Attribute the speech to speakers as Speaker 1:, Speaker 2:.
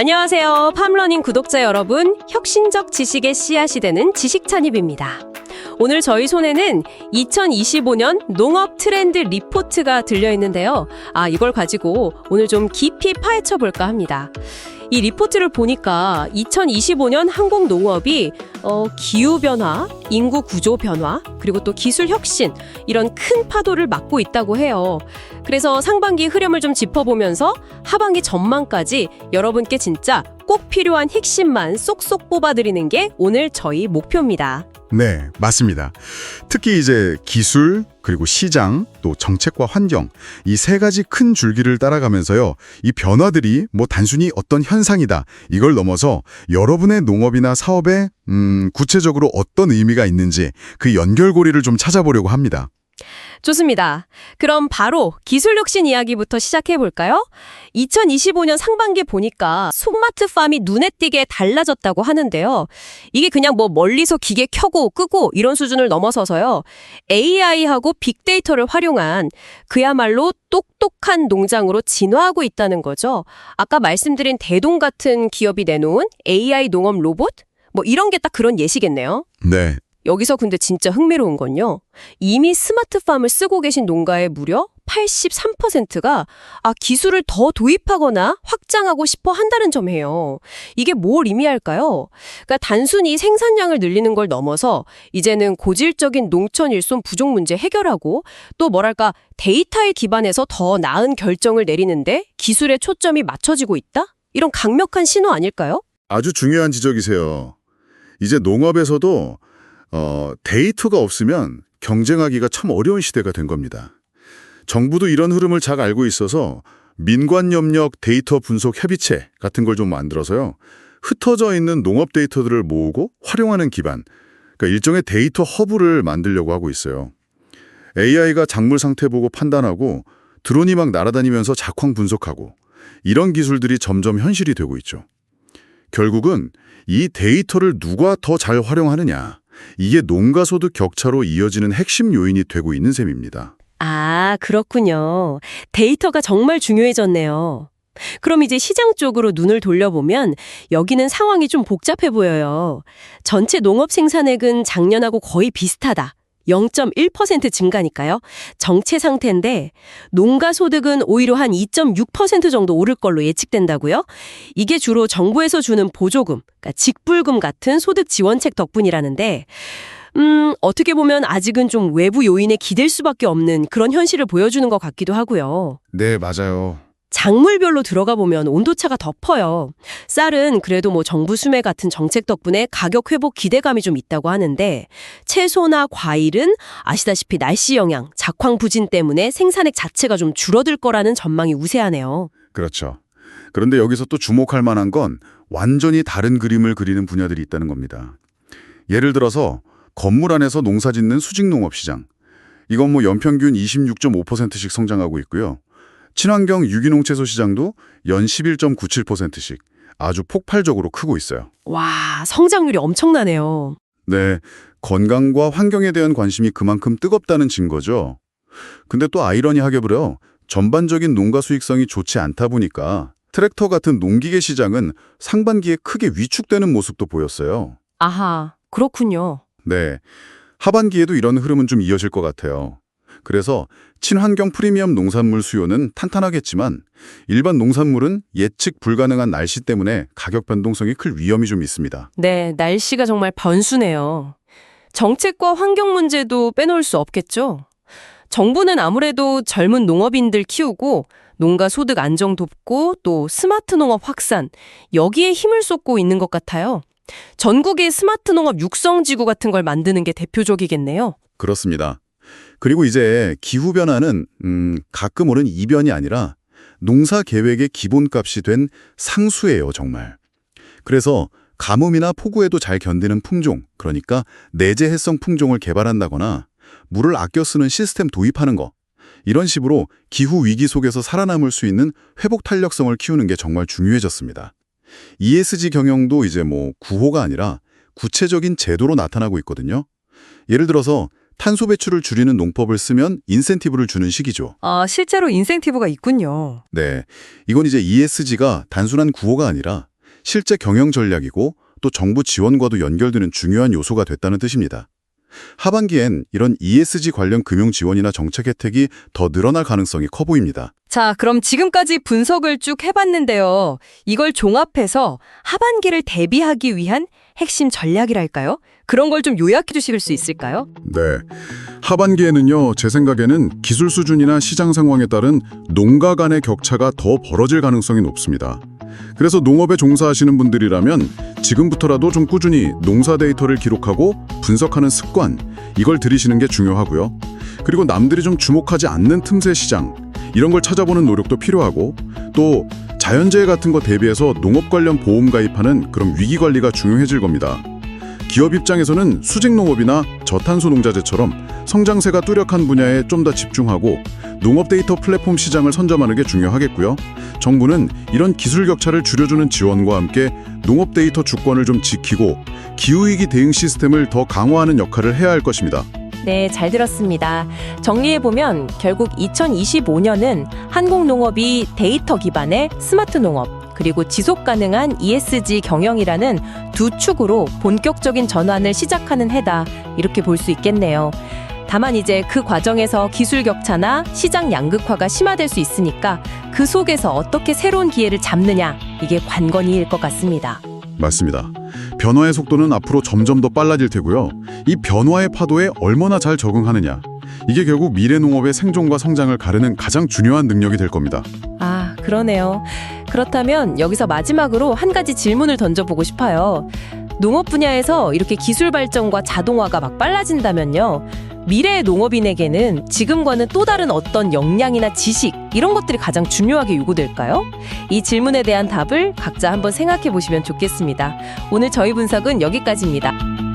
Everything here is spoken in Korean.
Speaker 1: 안녕하세요. 팜러닝 구독자 여러분. 혁신적 지식의 씨앗이 되는 지식 찬입입니다. 오늘 저희 손에는 2025년 농업 트렌드 리포트가 들려 있는데요. 아, 이걸 가지고 오늘 좀 깊이 파헤쳐 볼까 합니다. 이 리포트를 보니까 2025년 한국 농업이 어, 기후 변화, 인구 구조 변화, 그리고 또 기술 혁신 이런 큰 파도를 맞고 있다고 해요. 그래서 상반기 흐름을 좀 짚어보면서 하반기 전망까지 여러분께 진짜 꼭 필요한 핵심만 쏙쏙 뽑아드리는 게 오늘 저희 목표입니다.
Speaker 2: 네, 맞습니다. 특히 이제 기술, 그리고 시장, 또 정책과 환경, 이 세 가지 큰 줄기를 따라가면서요, 이 변화들이 뭐 단순히 어떤 현상이다, 이걸 넘어서 여러분의 농업이나 사업에, 음, 구체적으로 어떤 의미가 있는지 그 연결고리를 좀 찾아보려고 합니다.
Speaker 1: 좋습니다. 그럼 바로 기술 혁신 이야기부터 시작해 볼까요? 2025년 상반기 보니까 스마트 팜이 눈에 띄게 달라졌다고 하는데요. 이게 그냥 뭐 멀리서 기계 켜고 끄고 이런 수준을 넘어서서요. AI하고 빅데이터를 활용한 그야말로 똑똑한 농장으로 진화하고 있다는 거죠. 아까 말씀드린 대동 같은 기업이 내놓은 AI 농업 로봇? 뭐 이런 게 딱 그런 예시겠네요.
Speaker 2: 네,
Speaker 1: 여기서 근데 진짜 흥미로운 건요. 이미 스마트팜을 쓰고 계신 농가의 무려 83%가 아, 기술을 더 도입하거나 확장하고 싶어 한다는 점이에요. 이게 뭘 의미할까요? 그러니까 단순히 생산량을 늘리는 걸 넘어서 이제는 고질적인 농촌 일손 부족 문제 해결하고 또 뭐랄까 데이터에 기반해서 더 나은 결정을 내리는데 기술의 초점이 맞춰지고 있다? 이런 강력한 신호 아닐까요?
Speaker 3: 아주 중요한 지적이세요. 이제 농업에서도 어, 데이터가 없으면 경쟁하기가 참 어려운 시대가 된 겁니다. 정부도 이런 흐름을 잘 알고 있어서 민관협력 데이터 분석 협의체 같은 걸 좀 만들어서요. 흩어져 있는 농업 데이터들을 모으고 활용하는 기반, 그러니까 일종의 데이터 허브를 만들려고 하고 있어요. AI가 작물 상태 보고 판단하고 드론이 막 날아다니면서 작황 분석하고 이런 기술들이 점점 현실이 되고 있죠. 결국은 이 데이터를 누가 더 잘 활용하느냐, 이게 농가 소득 격차로 이어지는 핵심 요인이 되고 있는 셈입니다.
Speaker 1: 아, 그렇군요. 데이터가 정말 중요해졌네요. 그럼 이제 시장 쪽으로 눈을 돌려보면 여기는 상황이 좀 복잡해 보여요. 전체 농업 생산액은 작년하고 거의 비슷하다. 0.1% 증가니까요. 정체 상태인데 농가 소득은 오히려 한 2.6% 정도 오를 걸로 예측된다고요. 이게 주로 정부에서 주는 보조금, 그러니까 직불금 같은 소득 지원책 덕분이라는데 음, 어떻게 보면 아직은 좀 외부 요인에 기댈 수밖에 없는 그런 현실을 보여주는 것 같기도 하고요.
Speaker 2: 네, 맞아요.
Speaker 1: 작물별로 들어가 보면 온도차가 덮어요. 쌀은 그래도 뭐 정부 수매 같은 정책 덕분에 가격 회복 기대감이 좀 있다고 하는데 채소나 과일은 아시다시피 날씨 영향, 작황 부진 때문에 생산액 자체가 좀 줄어들 거라는 전망이 우세하네요.
Speaker 2: 그렇죠. 그런데 여기서 또 주목할 만한 건 완전히 다른 그림을 그리는 분야들이 있다는 겁니다. 예를 들어서 건물 안에서 농사 짓는 수직농업 시장. 이건 뭐 연평균 26.5%씩 성장하고 있고요. 친환경 유기농 채소 시장도 연 11.97%씩 아주 폭발적으로 크고 있어요.
Speaker 1: 와, 성장률이 엄청나네요.
Speaker 2: 네, 건강과 환경에 대한 관심이 그만큼 뜨겁다는 증거죠. 근데 또 아이러니하게 보려 전반적인 농가 수익성이 좋지 않다 보니까 트랙터 같은 농기계 시장은 상반기에 크게 위축되는 모습도 보였어요.
Speaker 1: 아하, 그렇군요.
Speaker 2: 네, 하반기에도 이런 흐름은 좀 이어질 것 같아요. 그래서 친환경 프리미엄 농산물 수요는 탄탄하겠지만 일반 농산물은 예측 불가능한 날씨 때문에 가격 변동성이 클 위험이 좀 있습니다.
Speaker 1: 네, 날씨가 정말 변수네요. 정책과 환경 문제도 빼놓을 수 없겠죠. 정부는 아무래도 젊은 농업인들 키우고 농가 소득 안정 돕고 또 스마트 농업 확산 여기에 힘을 쏟고 있는 것 같아요. 전국에 스마트 농업 육성 지구 같은 걸 만드는 게 대표적이겠네요.
Speaker 2: 그렇습니다. 그리고 이제 기후변화는 음, 가끔 오는 이변이 아니라 농사 계획의 기본값이 된 상수예요, 정말. 그래서 가뭄이나 폭우에도 잘 견디는 품종, 그러니까 내재해성 품종을 개발한다거나 물을 아껴 쓰는 시스템 도입하는 거. 이런 식으로 기후 위기 속에서 살아남을 수 있는 회복 탄력성을 키우는 게 정말 중요해졌습니다. ESG 경영도 이제 뭐 구호가 아니라 구체적인 제도로 나타나고 있거든요. 예를 들어서 탄소 배출을 줄이는 농법을 쓰면 인센티브를 주는 식이죠.
Speaker 1: 아, 실제로 인센티브가 있군요.
Speaker 2: 네. 이건 이제 ESG가 단순한 구호가 아니라
Speaker 4: 실제 경영 전략이고 또 정부 지원과도 연결되는 중요한 요소가 됐다는 뜻입니다. 하반기엔 이런 ESG 관련 금융 지원이나 정책 혜택이 더 늘어날 가능성이 커 보입니다.
Speaker 5: 자, 그럼 지금까지 분석을 쭉 해봤는데요. 이걸 종합해서 하반기를 대비하기 위한 핵심 전략이랄까요? 그런 걸 좀 요약해 주실 수 있을까요?
Speaker 2: 네. 하반기에는요, 제 생각에는 기술 수준이나 시장 상황에 따른 농가 간의 격차가 더 벌어질 가능성이 높습니다. 그래서 농업에 종사하시는 분들이라면 지금부터라도 좀 꾸준히 농사 데이터를 기록하고 분석하는 습관, 이걸 들이시는 게 중요하고요. 그리고 남들이 좀 주목하지 않는 틈새 시장, 이런 걸 찾아보는 노력도 필요하고 또 자연재해 같은 거 대비해서 농업 관련 보험 가입하는 그런 위기 관리가 중요해질 겁니다. 기업 입장에서는 수직 농업이나 저탄소 농자재처럼 성장세가 뚜렷한 분야에 좀 더 집중하고 농업 데이터 플랫폼 시장을 선점하는 게 중요하겠고요. 정부는 이런 기술 격차를 줄여주는 지원과 함께 농업 데이터 주권을 좀 지키고 기후위기 대응 시스템을 더 강화하는 역할을 해야 할 것입니다.
Speaker 1: 네, 잘 들었습니다. 정리해보면 결국 2025년은 한국 농업이 데이터 기반의 스마트 농업, 그리고 지속 가능한 ESG 경영이라는 두 축으로 본격적인 전환을 시작하는 해다. 이렇게 볼 수 있겠네요. 다만 이제 그 과정에서 기술 격차나 시장 양극화가 심화될 수 있으니까 그 속에서 어떻게 새로운 기회를 잡느냐, 이게 관건이일 것 같습니다.
Speaker 2: 맞습니다. 변화의 속도는 앞으로 점점 더 빨라질 테고요. 이 변화의 파도에 얼마나 잘 적응하느냐. 이게 결국 미래 농업의 생존과 성장을 가르는 가장 중요한 능력이 될 겁니다.
Speaker 1: 아, 그러네요. 그렇다면 여기서 마지막으로 한 가지 질문을 던져보고 싶어요. 농업 분야에서 이렇게 기술 발전과 자동화가 막 빨라진다면요. 미래의 농업인에게는 지금과는 또 다른 어떤 역량이나 지식, 이런 것들이 가장 중요하게 요구될까요? 이 질문에 대한 답을 각자 한번 생각해 보시면 좋겠습니다. 오늘 저희 분석은 여기까지입니다.